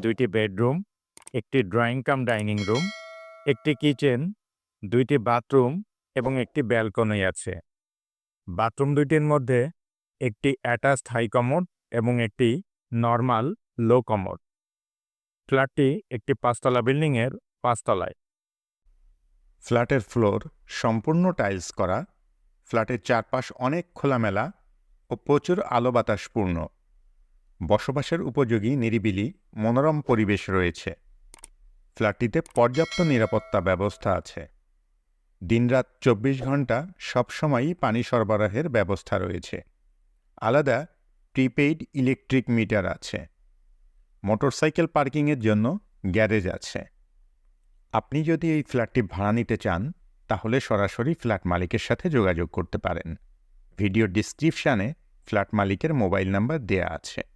দুইটি বেডরুম, একটি drawing cum dining room, একটি কিচেন, দুইটি বাথরুম এবং একটি ব্যালকনি আছে। বাথরুম দুইটির মধ্যে একটি অ্যাটাচড হাই কমোড এবং একটি নর্মাল লো কমোড। ফ্ল্যাটটি একটি পাঁচতলা বিল্ডিংয়ের পাঁচতলায়। ফ্ল্যাটের ফ্লোর সম্পূর্ণ টাইলস করা। ফ্ল্যাটের চারপাশ অনেক খোলামেলা ও প্রচুর আলো বাতাসপূর্ণ। বসবাসের উপযোগী নিরিবিলি, মনোরম পরিবেশ রয়েছে। ফ্ল্যাটটিতে পর্যাপ্ত নিরাপত্তা ব্যবস্থা আছে। দিনরাত চব্বিশ ঘণ্টা সবসময়ই পানি সরবরাহের ব্যবস্থা রয়েছে। আলাদা প্রিপেইড ইলেকট্রিক মিটার আছে। মোটরসাইকেল পার্কিংয়ের জন্য গ্যারেজ আছে। আপনি যদি এই ফ্ল্যাটটি ভাড়া নিতে চান, তাহলে সরাসরি ফ্ল্যাট মালিকের সাথে যোগাযোগ করতে পারেন। ভিডিও ডিসক্রিপশানে ফ্ল্যাট মালিকের মোবাইল নাম্বার দেয়া আছে।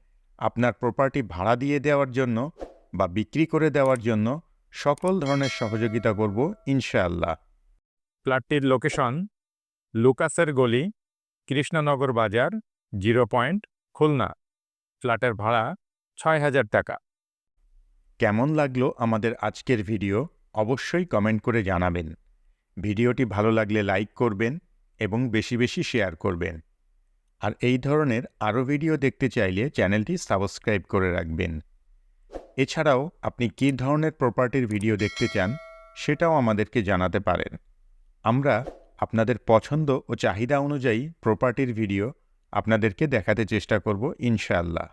আপনার প্রপার্টি ভাড়া দিয়ে দেওয়ার জন্য বা বিক্রি করে দেওয়ার জন্য সকল ধরনের সহযোগিতা করব ইনশাআল্লাহ। ফ্ল্যাটটির লোকেশন লুকাসের গলি কৃষ্ণনগর বাজার জিরো পয়েন্ট খুলনা। ফ্ল্যাটের ভাড়া ছয় হাজার টাকা। কেমন লাগল আমাদের আজকের ভিডিও অবশ্যই কমেন্ট করে জানাবেন। ভিডিওটি ভালো লাগলে লাইক করবেন এবং বেশি বেশি শেয়ার করবেন। আর এই ধরনের আরও ভিডিও দেখতে চাইলে চ্যানেলটি সাবস্ক্রাইব করে রাখবেন। এছাড়াও, আপনি কী ধরনের প্রপার্টির ভিডিও দেখতে চান, সেটাও আমাদেরকে জানাতে পারেন। আমরা আপনাদের পছন্দ ও চাহিদা অনুযায়ী প্রপার্টির ভিডিও আপনাদেরকে দেখাতে চেষ্টা করব ইনশাআল্লাহ।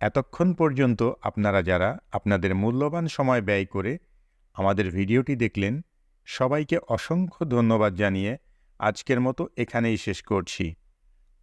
এতক্ষণ পর্যন্ত আপনারা যারা আপনাদের মূল্যবান সময় ব্যয় করে আমাদের ভিডিওটি দেখলেন, সবাইকে অসংখ্য ধন্যবাদ জানিয়ে আজকের মতো এখানেই শেষ করছি।